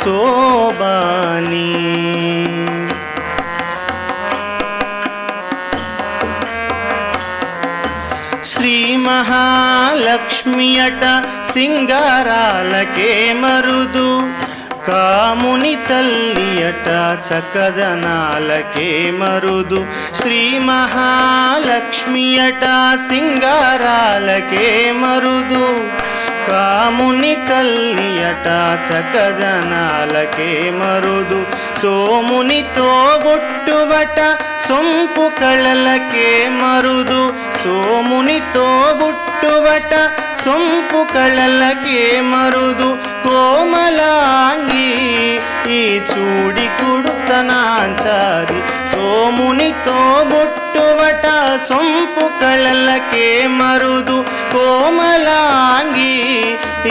శోభాని. శ్రీ మహాలక్ష్మి అట సింగారాలకే మరుదు. కాముని తల్లి అట సకదనాలకే మరుదు. శ్రీ మహాలక్ష్మి అట సింగారాలకే మరుదు. కాముని కల్లియట సకజనాలకే మరుదు. సోమునితో బొట్టువట సొంపు కళలకే మరుదు. సోమునితో బుట్టువట సొంపు కళలకే మరుదు. కోమలాంగి కుడుతనాచారి సోమునితో బుట్టువట సొంపు కళలకే మరుదు కోమలాంగి.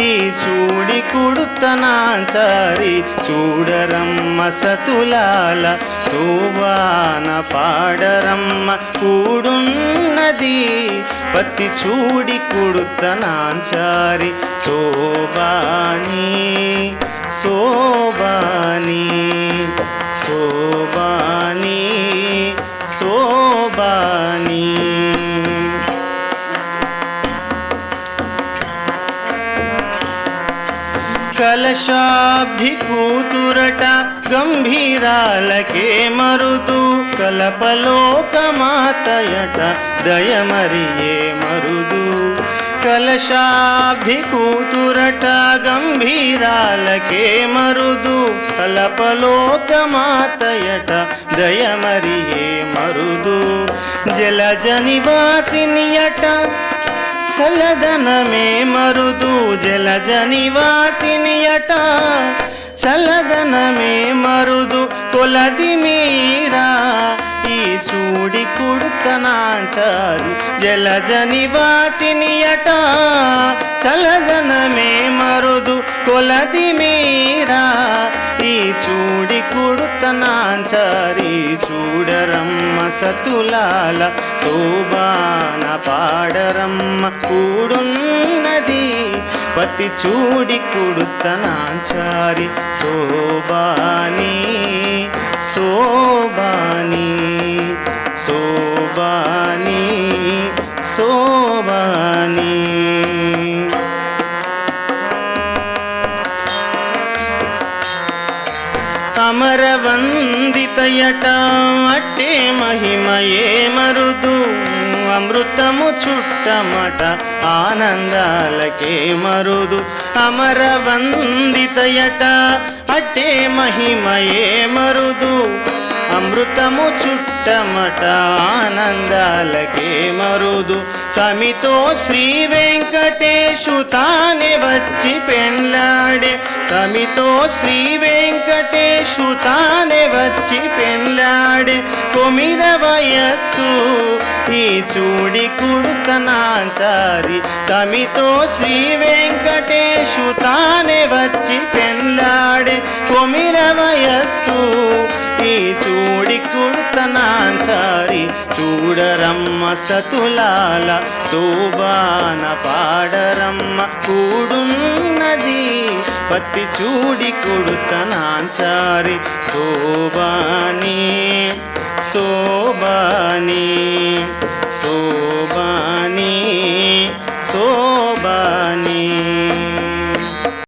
ఈ చూడి కుడుతనాచారి చూడరమ్మ సతులాల సోవాన పాడరమ్మ కూడున్నది. పత్తి చూడి కుడుతనాచారి శోభాని. శోభాని శోభాని శోభాని. కలశాబ్ది కూతురట గంభీరాలకే మరుదు కలపలోకమాతయట దయమరియే మరుదు. కలశాబ్ధి కూతురట గంభీరాలకే మరుదు కలపలోకమాతయట దయమరియే మరుదు జలజ నివాసినియట చలదనమే మరుదు జలజ నివాసినియట చలదనమే మరుదు తొలది మీరా కుడుతనాచారు జలజ నివాసినియట చల్లదనమే మరుదు కొలది మీరా. ఈ చూడి కుడుతనాచారి చూడరమ్మ సతులాల శోభాన పాడరమ్మ కూడున్నది. పతి చూడి కుడుతనాచారి శోభాని శోభాని అమరవందితయట అట్టే మహిమయే మరుదు. అమృతము చుట్టమట ఆనందాలకే మరుదు. అమరవందితయట అట్టే మహిమయే మరుదు. అమృతము చుట్టమట ఆనందాలకే మరుదు. తమితో శ్రీ వెంకటేశు తానే వచ్చి పెండ్లాడే తమితో శ్రీ వెంకటే వెంకటేశు తానే వచ్చి పెళ్ళాడే. కొమిర వయస్సు ఈ చూడి కుడుతనాచారి తమితో శ్రీ వెంకటేశు తానే వచ్చి పెళ్ళాడే. కొమిర వయస్సు ఈ చూడి కుడుతనాచారి చూడరమ్మ సతులాల శోభాన పాడరమ్మ కూడున్నది. பத்தி சூடி கொடுத்த நான் சாரி. சோபானி சோபானி சோபானி சோ